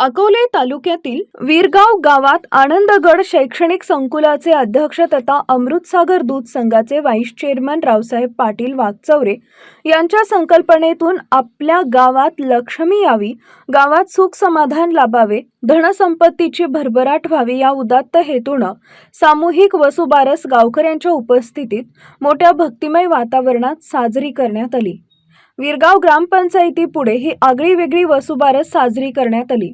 अकोले तालुक्यातील वीरगाव गावात आनंदगड शैक्षणिक संकुलाचे अध्यक्ष तथा अमृतसागर दूध संघाचे व्हाईस चेअरमन रावसाहेब पाटील वागचौरे यांच्या संकल्पनेतून आपल्या गावात लक्ष्मी यावी गावात सुख समाधान लाभावे धनसंपत्तीची भरभराट व्हावी या उदात्त हेतूनं सामूहिक वसुबारस गावकऱ्यांच्या उपस्थितीत मोठ्या भक्तिमय वातावरणात साजरी करण्यात आली. वीरगाव ग्रामपंचायतीपुढे ही आगळी वेगळी वसुबारस साजरी करण्यात आली.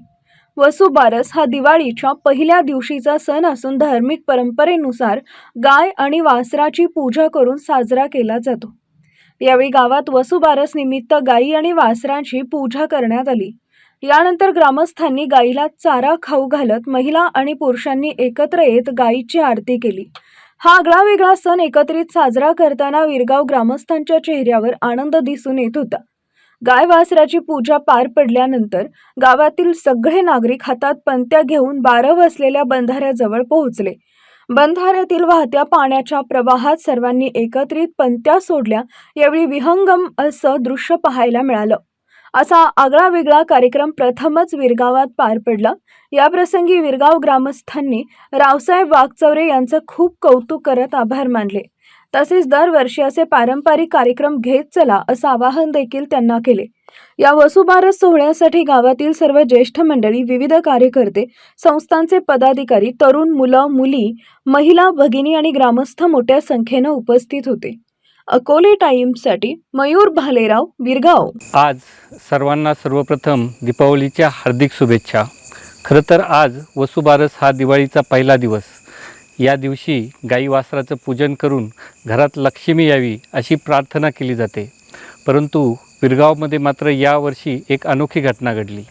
वसुबारस हा दिवाळीच्या पहिल्या दिवशीचा सण असून धार्मिक परंपरेनुसार गाय आणि वासराची पूजा करून साजरा केला जातो. यावेळी गावात वसुबारस निमित्त गायी आणि वासरांची पूजा करण्यात आली. यानंतर ग्रामस्थांनी गायीला चारा खाऊ घालत महिला आणि पुरुषांनी एकत्र येत गायीची आरती केली. हा आगळा वेगळा सण एकत्रित साजरा करताना विरगाव ग्रामस्थांच्या चेहऱ्यावर आनंद दिसून येत होता. गाय वासराची पूजा पार पडल्यानंतर गावातील सगळे नागरिक हातात पंत्या घेऊन बारं वसलेल्या बंधाऱ्याजवळ पोहोचले. बंधाऱ्यातील वाहत्या पाण्याच्या प्रवाहात सर्वांनी एकत्रित पंत्या सोडल्या यावेळी विहंगम असं दृश्य पाहायला मिळालं. असा आगळा वेगळा कार्यक्रम प्रथमच विरगावात पार पडला. या प्रसंगी विरगाव ग्रामस्थांनी रावसाहेब वाघचौरे यांचं खूप कौतुक करत आभार मानले. तसेच दरवर्षी असे पारंपरिक कार्यक्रम घेत चला असं आवाहन देखील त्यांना केले. या वसुबारस सोहळ्यासाठी गावातील सर्व ज्येष्ठ मंडळी विविध कार्यकर्ते संस्थांचे पदाधिकारी तरुण मुलं मुली महिला भगिनी आणि ग्रामस्थ मोठ्या संख्येनं उपस्थित होते. अकोले टाईम्ससाठी मयूर भालेराव बिरगाव. आज सर्वांना सर्वप्रथम दीपावलीच्या हार्दिक शुभेच्छा. खरं तर आज वसुबारस हा दिवाळीचा पहिला दिवस. या दिवशी गाई वासराचं पूजन करून घरात लक्ष्मी यावी अशी प्रार्थना केली जाते. परंतु विरगावमध्ये मात्र यावर्षी एक अनोखी घटना घडली.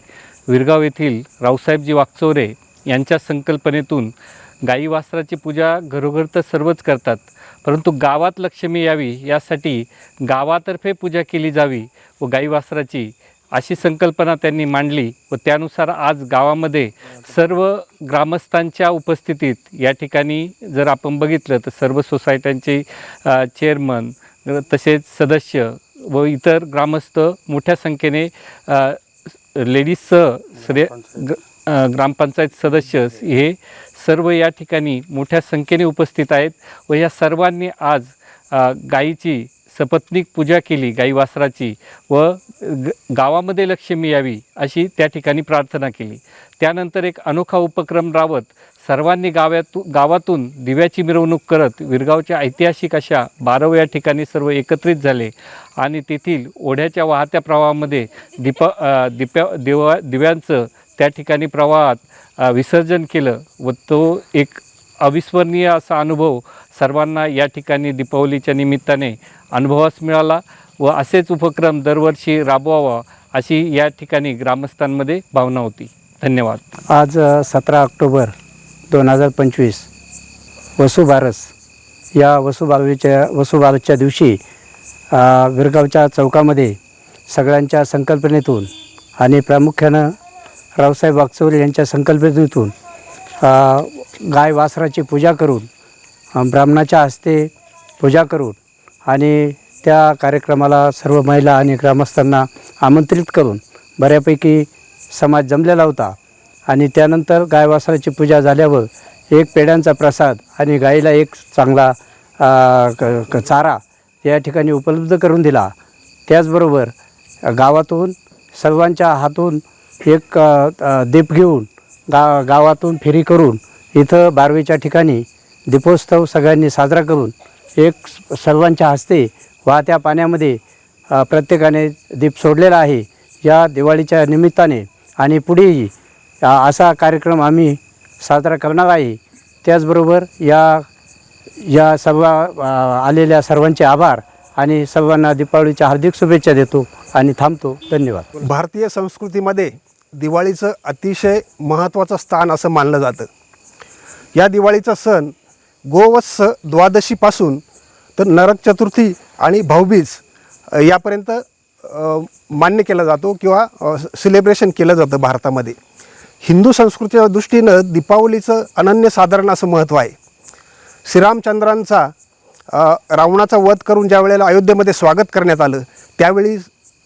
विरगाव येथील रावसाहेबजी वागचौरे यांच्या संकल्पनेतून गाई वासराची पूजा घरोघर तर सर्वच करतात परंतु गावात लक्ष्मी यावी यासाठी गावातर्फे पूजा केली जावी व गाई वासराची अशी संकल्पना त्यांनी मांडली व त्यानुसार आज गावामध्ये सर्व ग्रामस्थांच्या उपस्थितीत या ठिकाणी जर आपण बघितलं तर सर्व सोसायट्यांचे चेअरमन तसेच सदस्य व इतर ग्रामस्थ मोठ्या संख्येने लेडीजसह श्रे ग ग्रामपंचायत सदस्य हे सर्व या ठिकाणी मोठ्या संख्येने उपस्थित आहेत व या सर्वांनी आज गाईची गायीची सपत्नीक पूजा केली गाई वासराची व ग गावामध्ये लक्ष्मी यावी अशी त्या ठिकाणी प्रार्थना केली. त्यानंतर एक अनोखा उपक्रम राबत सर्वांनी गावातू गावातून दिव्याची मिरवणूक करत विरगावच्या ऐतिहासिक अशा बारव्या ठिकाणी सर्व एकत्रित झाले आणि तेथील ओढ्याच्या वाहत्या प्रवाहामध्ये दीप दिप्या दिवा दिव्यांचं त्या ठिकाणी प्रवाहात विसर्जन केलं व तो एक अविस्मरणीय असा अनुभव सर्वांना या ठिकाणी दीपावलीच्या निमित्ताने अनुभवास मिळाला व असेच उपक्रम दरवर्षी राबवावा अशी या ठिकाणी ग्रामस्थांमध्ये भावना होती. धन्यवाद. आज सतरा ऑक्टोबर दोन हजार पंचवीस वसुबारस या वसुबारवीच्या वसुबारसच्या दिवशी विरगावच्या चौकामध्ये सगळ्यांच्या संकल्पनेतून आणि प्रामुख्यानं रावसाहेब वागचौरे यांच्या संकल्पनेतून गाय वासराची पूजा करून ब्राह्मणाच्या हस्ते पूजा करून आणि त्या कार्यक्रमाला सर्व महिला आणि ग्रामस्थांना आमंत्रित करून बऱ्यापैकी समाज जमलेला होता. आणि त्यानंतर गाय वासराची पूजा झाल्यावर एक पेड्यांचा प्रसाद आणि गाईला एक चांगला क- चारा या ठिकाणी उपलब्ध करून दिला. त्याचबरोबर गावातून सर्वांच्या हातून एक दीप घेऊन गा गावातून फेरी करून इथं बारवीच्या ठिकाणी दीपोत्सव सगळ्यांनी साजरा करून एक सर्वांच्या हस्ते वाहत्या पाण्यामध्ये प्रत्येकाने दीप सोडलेला आहे. या दिवाळीच्या निमित्ताने आणि पुढेही असा कार्यक्रम आम्ही साजरा करणार आहे. त्याचबरोबर या या सर्व आलेल्या सर्वांचे आभार आणि सर्वांना दीपावलीच्या हार्दिक शुभेच्छा देतो आणि थांबतो. धन्यवाद. भारतीय संस्कृतीमध्ये दिवाळीचं अतिशय महत्त्वाचं स्थान असं मानलं जातं. या दिवाळीचा सण गोवत्स द्वादशीपासून तर नरक चतुर्थी आणि भाऊबीज यापर्यंत मान्य केला जातो किंवा सेलिब्रेशन केलं जातं भारतामध्ये. हिंदू संस्कृतीच्या दृष्टीनं दीपावलीचं अनन्यसाधारण असं महत्त्व आहे. श्रीरामचंद्रांचा रावणाचा वध करून ज्या वेळेला अयोध्येमध्ये स्वागत करण्यात आलं त्यावेळी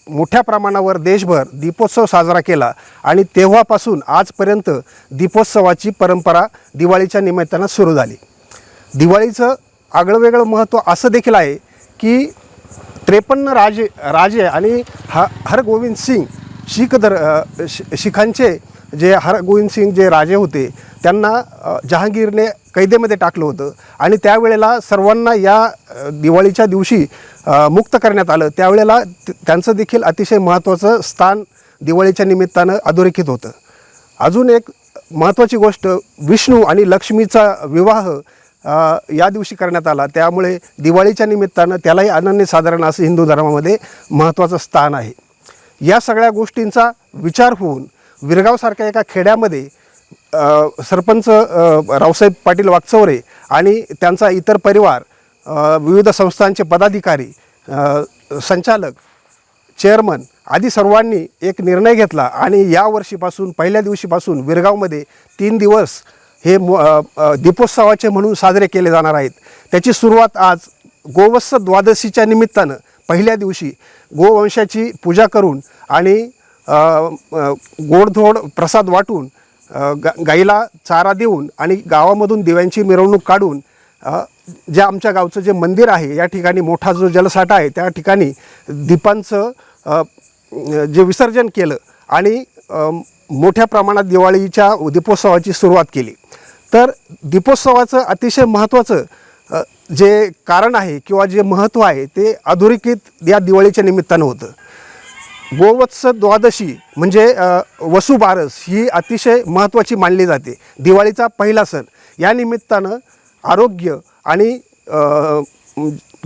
मोठ्या प्रमाणावर देशभर दीपोत्सव साजरा केला आणि तेव्हापासून आजपर्यंत दीपोत्सवाची परंपरा दिवाळीच्या निमित्तानं सुरू झाली. दिवाळीचं आगळंवेगळं महत्त्व असं देखील आहे की त्रेपन्न राजे राजे आणि ह हरगोविंद सिंग शीख दर शि- शिखांचे जे हरगोविंद सिंग जे राजे होते त्यांना जहांगीरने कैदेमध्ये टाकलं होतं. आणि त्यावेळेला सर्वांना या दिवाळीच्या दिवशी मुक्त करण्यात आलं. त्यावेळेला त्यांचं देखील अतिशय महत्त्वाचं स्थान दिवाळीच्या निमित्तानं अधोरेखित होतं. अजून एक महत्त्वाची गोष्ट विष्णू आणि लक्ष्मीचा विवाह या दिवशी करण्यात आला. त्यामुळे दिवाळीच्या निमित्तानं त्यालाही अनन्य साधारण असं हिंदू धर्मामध्ये महत्त्वाचं स्थान आहे. या सगळ्या गोष्टींचा विचार होऊन विरगावसारख्या एका खेड्यामध्ये सरपंच रावसाहेब पाटील वागचौरे आणि त्यांचा इतर परिवार विविध संस्थांचे पदाधिकारी संचालक चेअरमन आदी सर्वांनी एक निर्णय घेतला आणि या वर्षीपासून पहिल्या दिवशीपासून विरगावमध्ये तीन दिवस हे दीपोत्सवाचे म्हणून साजरे केले जाणार आहेत. त्याची सुरुवात आज गोवत्स द्वादशीच्या निमित्तानं पहिल्या दिवशी गोवंशाची पूजा करून आणि गोडधोड प्रसाद वाटून गा गाईला चारा देऊन आणि गावामधून दिव्यांची मिरवणूक काढून ज्या जे आमच्या गावचं जे मंदिर आहे या ठिकाणी मोठा जो जलसाठा आहे त्या ठिकाणी दीपांचं जे विसर्जन केलं आणि मोठ्या प्रमाणात दिवाळीच्या दीपोत्सवाची सुरुवात केली. तर दीपोत्सवाचं अतिशय महत्त्वाचं जे कारण आहे किंवा जे महत्त्व आहे ते अधोरेखित या दिवाळीच्या निमित्तानं होतं. गोवत्स द्वादशी म्हणजे वसुबारस ही अतिशय महत्त्वाची मानली जाते. दिवाळीचा पहिला सण. या निमित्तानं आरोग्य आणि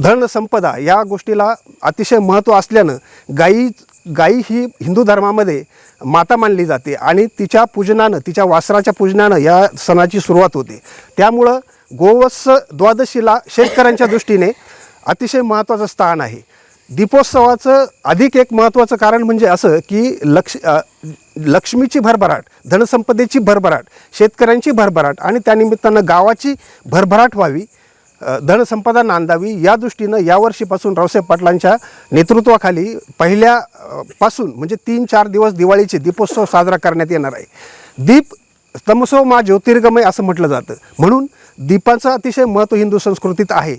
धनसंपदा या गोष्टीला अतिशय महत्त्व असल्यानं गाई गाई ही हिंदू धर्मामध्ये माता मानली जाते आणि तिच्या पूजनानं तिच्या वासराच्या पूजनानं या सणाची सुरुवात होते. त्यामुळं गोवत्स द्वादशीला शेतकऱ्यांच्या दृष्टीने अतिशय महत्त्वाचं स्थान आहे. दीपोत्सवाचं अधिक एक महत्त्वाचं कारण म्हणजे असं की लक्ष लक्ष्मीची भरभराट धनसंपदेची भरभराट शेतकऱ्यांची भरभराट आणि त्यानिमित्तानं गावाची भरभराट व्हावी धनसंपदा नांदावी या दृष्टीनं यावर्षीपासून रावसाहेब पाटलांच्या नेतृत्वाखाली पहिल्या पासून म्हणजे तीन चार दिवस दिवाळीचे दीपोत्सव साजरा करण्यात येणार आहे. दीप तमसो मा ज्योतिर्गमय असं म्हटलं जातं. म्हणून दीपाचं अतिशय महत्त्व हिंदू संस्कृतीत आहे.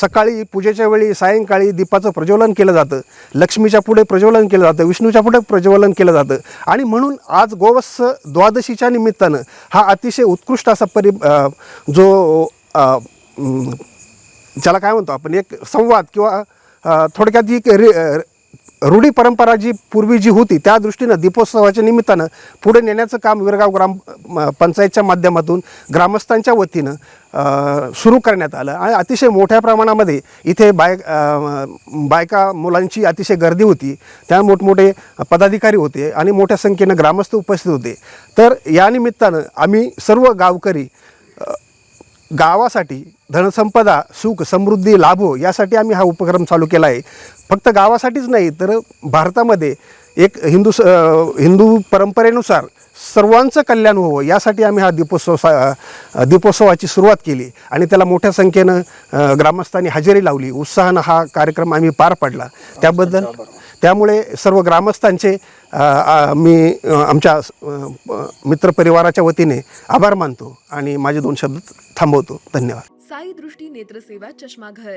सकाळी पूजेच्या वेळी सायंकाळी दीपाचं प्रज्वलन केलं जातं. लक्ष्मीच्या पुढे प्रज्वलन केलं जातं विष्णूच्या पुढे प्रज्वलन केलं जातं. आणि म्हणून आज गोवत्स द्वादशीच्या निमित्तानं हा अतिशय उत्कृष्ट असा परि जो ज्याला काय म्हणतो आपण एक संवाद किंवा थोडक्यात एक रि रूढी परंपरा जी पूर्वी जी होती त्या दृष्टीनं दीपोत्सवाच्या निमित्तानं पुढे नेण्याचं काम विरगाव ग्राम म, पंचायतच्या माध्यमातून ग्रामस्थांच्या वतीनं सुरू करण्यात आलं. आणि अतिशय मोठ्या प्रमाणामध्ये इथे बाय बायका मुलांची अतिशय गर्दी होती. त्या मोठमोठे पदाधिकारी होते आणि मोठ्या संख्येनं ग्रामस्थ उपस्थित होते. तर या निमित्तानं आम्ही सर्व गावकरी गावासाठी धनसंपदा सुख समृद्धी लाभो यासाठी आम्ही हा उपक्रम चालू केला आहे. फक्त गावासाठीच नाही तर भारतामध्ये एक हिंदू स हिंदू परंपरेनुसार सर्वांचं कल्याण व्हावं यासाठी आम्ही हा दीपोत्सव सा दीपोत्सवाची सुरुवात केली आणि त्याला मोठ्या संख्येनं ग्रामस्थांनी हजेरी लावली. उत्साहानं हा कार्यक्रम आम्ही पार पाडला. त्याबद्दल त्यामुळे सर्व ग्रामस्थांचे मी आमच्या मित्रपरिवाराच्या वतीने आभार मानतो आणि माझे दोन शब्द थांबवतो. धन्यवाद. साई दृष्टी नेत्रसेवा चष्माघर.